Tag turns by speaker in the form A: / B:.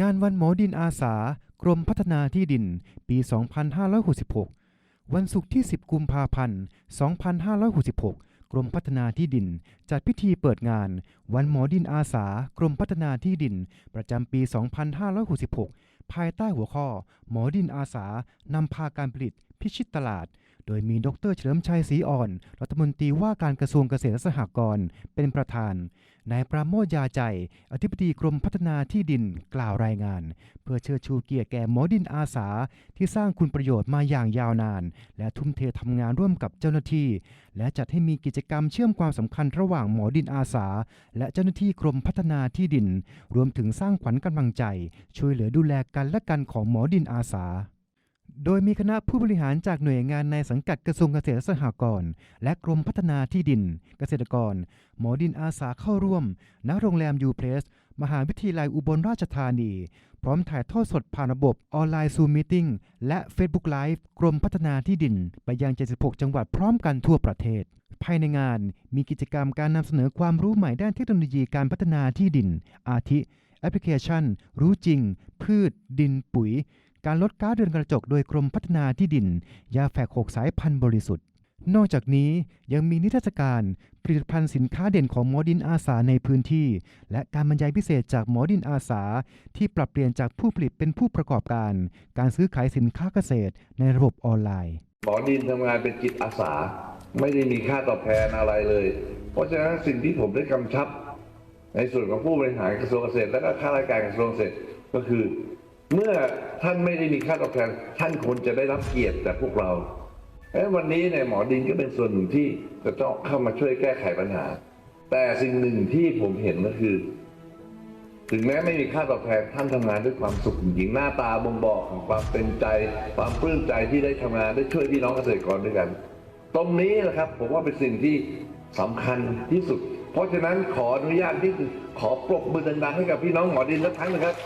A: งานวันหมอดินอาสา กรมพัฒนาที่ดิน ปี 2566 วันศุกร์ที่ 10 กุมภาพันธ์ 2566 กรมพัฒนาที่ดิน จัดพิธีเปิดงาน วันหมอดินอาสา กรมพัฒนาที่ดิน ประจำปี 2566 ภายใต้หัวข้อ หมอดินอาสานำพาการผลิต พิชิตตลาด โดยมีดรเฉลิมชัยศรีอ่อน รัฐมนตรีว่าการกระทรวงเกษตรและสหกรณ์เป็นประธาน นายปราโมทยาใจ อธิบดีกรมพัฒนาที่ดินกล่าวรายงาน เพื่อเชิดชูเกียรติแก่หมอดินอาสา ที่สร้างคุณประโยชน์มาอย่างยาวนาน และทุ่มเททำงานร่วมกับเจ้าหน้าที่ และจัดให้มีกิจกรรมเชื่อมความสำคัญระหว่างหมอดินอาสา และเจ้าหน้าที่กรมพัฒนาที่ดิน รวมถึงสร้างขวัญกำลังใจ ช่วยเหลือดูแลกันและกันของหมอดินอาสา โดยมีคณะผู้บริหารจากหน่วยงานในสังกัดกระทรวงเกษตรและสหกรณ์และกรมพัฒนาที่ดิน เกษตรกร หมอดินอาสาเข้าร่วม ณ โรงแรมยูเพลสมหาวิทยาลัยอุบลราชธานี พร้อมถ่ายทอดสดผ่านระบบออนไลน์ซูมมิ팅และ Facebook Live กรมพัฒนาที่ดิน ไปยัง 76 จังหวัดพร้อมกันทั่วประเทศ ภายในงานมีกิจกรรมการนำเสนอความรู้ใหม่ด้านเทคโนโลยีการพัฒนาที่ดิน อาทิ แอปพลิเคชัน รู้จริง พืช ดินปุ๋ย การลดก๊าซเรือนกระจกโดยกรมพัฒนาที่ดิน ยาแฝกหกสายพันธุ์บริสุทธิ์ นอกจากนี้ยังมีนิทรรศการผลิตภัณฑ์สินค้าเด่นของหมอดินอาสาในพื้นที่ และการบรรยายพิเศษจากหมอดินอาสา ที่ปรับเปลี่ยนจากผู้ผลิตเป็นผู้ประกอบการ การซื้อขายสินค้าเกษตรในระบบออนไลน์
B: หมอดินทำงานเป็นจิตอาสา ไม่ได้มีค่าตอบแทนอะไรเลย เพราะฉะนั้นสิ่งที่ผมได้กำชับ ในส่วนของผู้บริหารกระทรวงเกษตร และก็ข้าราชการกระทรวงเกษตรก็คือ เมื่อท่านไม่ได้มีค่าตอบแทนท่านควรจะได้รับเกียรติจากพวกเราเอ้วันนี้เนี่ยหมอดินก็เป็นส่วนหนึ่งที่จะต้องเข้ามาช่วยแก้ไขปัญหา แต่สิ่งหนึ่งที่ผมเห็นก็คือ ถึงแม้ไม่มีค่าตอบแทนท่านทำงานด้วยความสุขจริงหน้าตาบ่งบอกของความเป็นใจ ความปลื้มใจที่ได้ทำงานได้ช่วยพี่น้องเกษตรกรด้วยกัน ตรงนี้นะครับ ผมว่าเป็นสิ่งที่สำคัญที่สุด เพราะฉะนั้นขออนุญาตที่ขอปรบมือดังๆให้กับพี่น้องหมอดินสักครั้งหนึงครับ